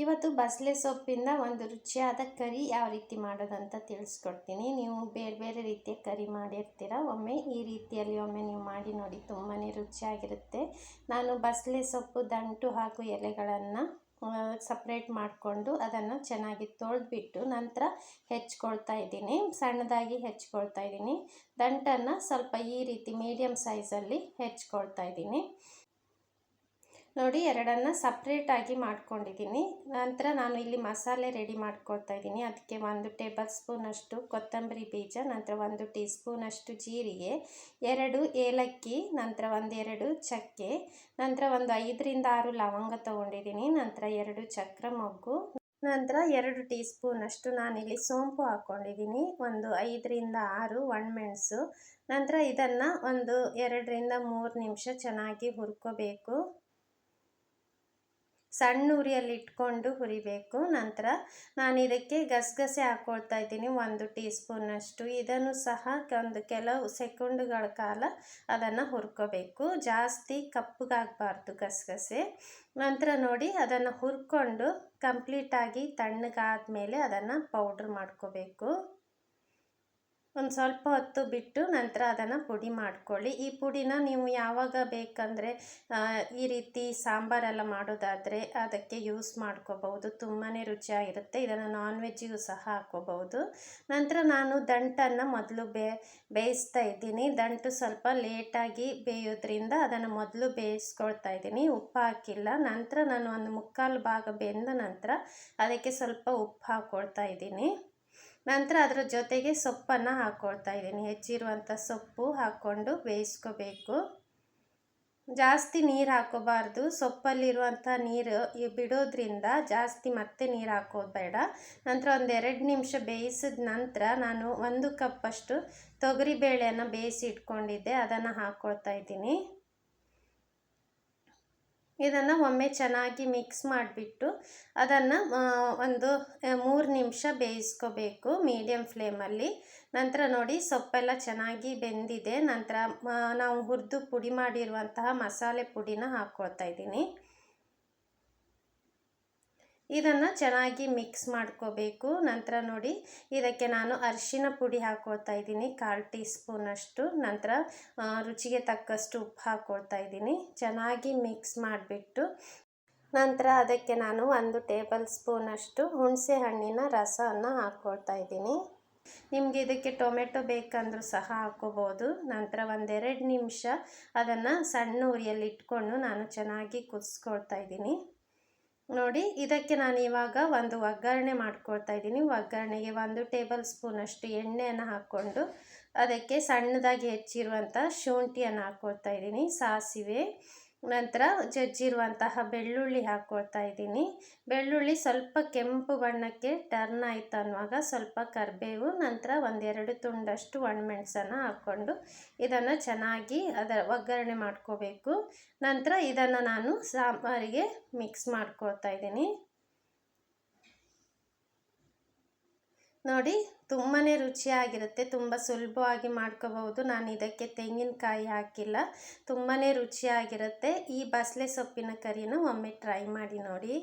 ಇವತ್ತು ಬಸಳೆ ಸೊಪ್ಪಿಂದ ಒಂದು ರುಚಿಯಾದ ಕರಿ ಯಾವ ರೀತಿ ಮಾಡೋದಂತ ತಿಳಿಸ್ಕೊಡ್ತೀನಿ. ನೀವು ಬೇರೆ ಬೇರೆ ರೀತಿಯ ಕರಿ ಮಾಡಿರ್ತೀರ? ಒಮ್ಮೆ ಈ ರೀತಿಯಲ್ಲಿ ಒಮ್ಮೆ ನೀವು ಮಾಡಿ ನೋಡಿ ತುಂಬಾ ರುಚಿಯಾಗಿರುತ್ತೆ. ನಾನು ಬಸಳೆ ಸೊಪ್ಪು, ದಂಟು ಹಾಗೂ ಎಲೆಗಳನ್ನು ಸಪ್ರೇಟ್ ಮಾಡಿಕೊಂಡು ಅದನ್ನು ಚೆನ್ನಾಗಿ ತೊಳೆದ್ಬಿಟ್ಟು ನಂತರ ಹೆಚ್ಕೊಳ್ತಾ ಇದ್ದೀನಿ. ಸಣ್ಣದಾಗಿ ಹೆಚ್ಕೊಳ್ತಾ ಇದ್ದೀನಿ. ದಂಟನ್ನು ಸ್ವಲ್ಪ ಈ ರೀತಿ ಮೀಡಿಯಮ್ ಸೈಜಲ್ಲಿ ಹೆಚ್ಕೊಳ್ತಾ ಇದ್ದೀನಿ. ನೋಡಿ, ಎರಡನ್ನು ಸಪ್ರೇಟಾಗಿ ಮಾಡ್ಕೊಂಡಿದ್ದೀನಿ. ನಂತರ ನಾನು ಇಲ್ಲಿ ಮಸಾಲೆ ರೆಡಿ ಮಾಡ್ಕೊಳ್ತಾ ಇದ್ದೀನಿ. ಅದಕ್ಕೆ ಒಂದು ಟೇಬಲ್ ಸ್ಪೂನಷ್ಟು ಕೊತ್ತಂಬರಿ ಬೀಜ, ನಂತರ ಒಂದು ಟೀ ಸ್ಪೂನಷ್ಟು ಜೀರಿಗೆ, ಎರಡು ಏಲಕ್ಕಿ, ನಂತರ ಒಂದೆರಡು ಚಕ್ಕೆ, ನಂತರ ಒಂದು ಐದರಿಂದ ಆರು ಲವಂಗ ತೊಗೊಂಡಿದ್ದೀನಿ, ನಂತರ ಎರಡು ಚಕ್ರ ಮೊಗ್ಗು, ನಂತರ ಎರಡು ಟೀ ಸ್ಪೂನಷ್ಟು ನಾನಿಲ್ಲಿ ಸೋಂಪು ಹಾಕ್ಕೊಂಡಿದ್ದೀನಿ ಒಂದು ಐದರಿಂದ ಆರು ಒಣಮೆಣಸು, ನಂತರ ಇದನ್ನು ಒಂದು ಎರಡರಿಂದ ಮೂರು ನಿಮಿಷ ಚೆನ್ನಾಗಿ ಹುರ್ಕೋಬೇಕು. ಸಣ್ಣ ಉರಿಯಲ್ಲಿ ಇಟ್ಕೊಂಡು ಹುರಿಬೇಕು. ನಂತರ ನಾನು ಇದಕ್ಕೆ ಗಸಗಸೆ ಹಾಕ್ಕೊಳ್ತಾ ಇದ್ದೀನಿ, ಒಂದು ಟೀ ಸ್ಪೂನಷ್ಟು ಇದನ್ನು ಸಹ ಒಂದು ಕೆಲವು ಸೆಕೆಂಡುಗಳ ಕಾಲ ಅದನ್ನು ಹುರ್ಕೋಬೇಕು. ಜಾಸ್ತಿ ಕಪ್ಪಗಾಗಬಾರ್ದು ಗಸಗಸೆ. ನಂತರ ನೋಡಿ, ಅದನ್ನು ಹುರ್ಕೊಂಡು ಕಂಪ್ಲೀಟಾಗಿ ತಣ್ಣಗಾದ ಮೇಲೆ ಅದನ್ನು ಪೌಡ್ರ್ ಮಾಡ್ಕೋಬೇಕು. ಒಂದು ಸ್ವಲ್ಪ ಹೊತ್ತು ಬಿಟ್ಟು ನಂತರ ಅದನ್ನು ಪುಡಿ ಮಾಡ್ಕೊಳ್ಳಿ. ಈ ಪುಡಿನ ನೀವು ಯಾವಾಗ ಬೇಕಂದರೆ ಈ ರೀತಿ ಸಾಂಬಾರೆಲ್ಲ ಮಾಡೋದಾದರೆ ಅದಕ್ಕೆ ಯೂಸ್ ಮಾಡ್ಕೋಬಹುದು. ತುಂಬಾ ರುಚಿಯಾಗಿರುತ್ತೆ. ಇದನ್ನು ನಾನ್ ವೆಜ್ಜಿಗೂ ಸಹ ಹಾಕೋಬಹುದು. ನಂತರ ನಾನು ದಂಟನ್ನು ಮೊದಲು ಬೇ, ಬೇಯಿಸ್ತಾ ಇದ್ದೀನಿ. ದಂಟು ಸ್ವಲ್ಪ ಲೇಟಾಗಿ ಬೇಯೋದ್ರಿಂದ ಅದನ್ನು ಮೊದಲು ಬೇಯಿಸ್ಕೊಳ್ತಾ ಇದ್ದೀನಿ. ಉಪ್ಪು ಹಾಕಿಲ್ಲ. ನಂತರ ನಾನು ಒಂದು ಮುಕ್ಕಾಲು ಭಾಗ ಬೆಂದ ನಂತರ ಅದಕ್ಕೆ ಸ್ವಲ್ಪ ಉಪ್ಪು ಹಾಕ್ಕೊಳ್ತಾ ಇದ್ದೀನಿ. ನಂತರ ಅದರ ಜೊತೆಗೆ ಸೊಪ್ಪನ್ನು ಹಾಕ್ಕೊಳ್ತಾ ಇದ್ದೀನಿ. ಹೆಚ್ಚಿರುವಂಥ ಸೊಪ್ಪು ಹಾಕ್ಕೊಂಡು ಬೇಯಿಸ್ಕೋಬೇಕು. ಜಾಸ್ತಿ ನೀರು ಹಾಕೋಬಾರ್ದು. ಸೊಪ್ಪಲ್ಲಿರುವಂಥ ನೀರು ಬಿಡೋದ್ರಿಂದ ಜಾಸ್ತಿ ಮತ್ತೆ ನೀರು ಹಾಕೋಬೇಡ ಬೇಡ. ನಂತರ ಒಂದು ಎರಡು ನಿಮಿಷ ಬೇಯಿಸಿದ ನಂತರ ನಾನು ಒಂದು ಕಪ್ಪಷ್ಟು ತೊಗರಿಬೇಳೆಯನ್ನು ಬೇಯಿಸಿ ಇಟ್ಕೊಂಡಿದ್ದೆ. ಅದನ್ನು ಹಾಕ್ಕೊಳ್ತಾ ಇದ್ದೀನಿ. ಇದನ್ನು ಒಮ್ಮೆ ಚೆನ್ನಾಗಿ ಮಿಕ್ಸ್ ಮಾಡಿಬಿಟ್ಟು ಅದನ್ನು ಒಂದು ಮೂರು ನಿಮಿಷ ಬೇಯಿಸ್ಕೋಬೇಕು ಮೀಡಿಯಮ್ ಫ್ಲೇಮಲ್ಲಿ. ನಂತರ ನೋಡಿ ಸೊಪ್ಪೆಲ್ಲ ಚೆನ್ನಾಗಿ ಬೆಂದಿದೆ. ನಂತರ ನಾವು ಹುರಿದು ಪುಡಿ ಮಾಡಿರುವಂತಹ ಮಸಾಲೆ ಪುಡಿನ ಹಾಕ್ಕೊಳ್ತಾ ಇದ್ದೀನಿ. ಇದನ್ನು ಚೆನ್ನಾಗಿ ಮಿಕ್ಸ್ ಮಾಡ್ಕೋಬೇಕು. ನಂತರ ನೋಡಿ, ಇದಕ್ಕೆ ನಾನು ಅರಿಶಿನ ಪುಡಿ ಹಾಕ್ಕೊಳ್ತಾ ಇದ್ದೀನಿ. ಕಾಲು ಟೀ ಸ್ಪೂನಷ್ಟು ನಂತರ ರುಚಿಗೆ ತಕ್ಕಷ್ಟು ಉಪ್ಪು ಹಾಕ್ಕೊಳ್ತಾ ಇದ್ದೀನಿ. ಚೆನ್ನಾಗಿ ಮಿಕ್ಸ್ ಮಾಡಿಬಿಟ್ಟು, ನಂತರ ಅದಕ್ಕೆ ನಾನು ಒಂದು ಟೇಬಲ್ ಸ್ಪೂನಷ್ಟು ಹುಣಸೆ ಹಣ್ಣಿನ ರಸವನ್ನು ಹಾಕ್ಕೊಳ್ತಾ ಇದ್ದೀನಿ. ನಿಮಗೆ ಇದಕ್ಕೆ ಟೊಮೆಟೊ ಬೇಕಂದ್ರೂ ಸಹ ಹಾಕೋಬೋದು. ನಂತರ ಒಂದೆರಡು ನಿಮಿಷ ಅದನ್ನು ಸಣ್ಣ ಉರಿಯಲ್ಲಿ ಇಟ್ಕೊಂಡು ನಾನು ಚೆನ್ನಾಗಿ ಕುದಿಸ್ಕೊಳ್ತಾ ಇದ್ದೀನಿ. ನೋಡಿ, ಇದಕ್ಕೆ ನಾನು ಇವಾಗ ಒಂದು ಒಗ್ಗರಣೆ ಮಾಡ್ಕೊಳ್ತಾ ಇದ್ದೀನಿ. ಒಗ್ಗರಣೆಗೆ ಒಂದು ಟೇಬಲ್ ಸ್ಪೂನಷ್ಟು ಎಣ್ಣೆಯನ್ನು ಹಾಕ್ಕೊಂಡು ಅದಕ್ಕೆ ಸಣ್ಣದಾಗಿ ಹೆಚ್ಚಿರುವಂಥ ಶುಂಠಿಯನ್ನು ಹಾಕ್ಕೊಳ್ತಾ ಇದ್ದೀನಿ. ಸಾಸಿವೆ ನಂತರ ಜಜ್ಜಿರುವಂತಹ ಬೆಳ್ಳುಳ್ಳಿ ಹಾಕ್ಕೊಳ್ತಾ ಇದ್ದೀನಿ. ಬೆಳ್ಳುಳ್ಳಿ ಸ್ವಲ್ಪ ಕೆಂಪು ಬಣ್ಣಕ್ಕೆ ಟರ್ನ್ ಆಯಿತು ಅನ್ನುವಾಗ ಸ್ವಲ್ಪ ಕರಿಬೇವು, ನಂತರ ಒಂದೆರಡು ತುಂಡಷ್ಟು ಒಣಮೆಣಸನ್ನು ಹಾಕ್ಕೊಂಡು ಇದನ್ನು ಚೆನ್ನಾಗಿ ಅದರ ಒಗ್ಗರಣೆ ಮಾಡ್ಕೋಬೇಕು. ನಂತರ ಇದನ್ನು ನಾನು ಸಾಂಬಾರಿಗೆ ಮಿಕ್ಸ್ ಮಾಡ್ಕೊಳ್ತಾ ಇದ್ದೀನಿ. ನೋಡಿ ತುಂಬಾ ರುಚಿಯಾಗಿರುತ್ತೆ. ತುಂಬ ಸುಲಭವಾಗಿ ಮಾಡ್ಕೋಬಹುದು. ನಾನು ಇದಕ್ಕೆ ತೆಂಗಿನಕಾಯಿ ಹಾಕಿಲ್ಲ. ತುಂಬಾ ರುಚಿಯಾಗಿರುತ್ತೆ. ಈ ಬಸಳೆ ಸೊಪ್ಪಿನ ಕರಿನ ಒಮ್ಮೆ ಟ್ರೈ ಮಾಡಿ ನೋಡಿ.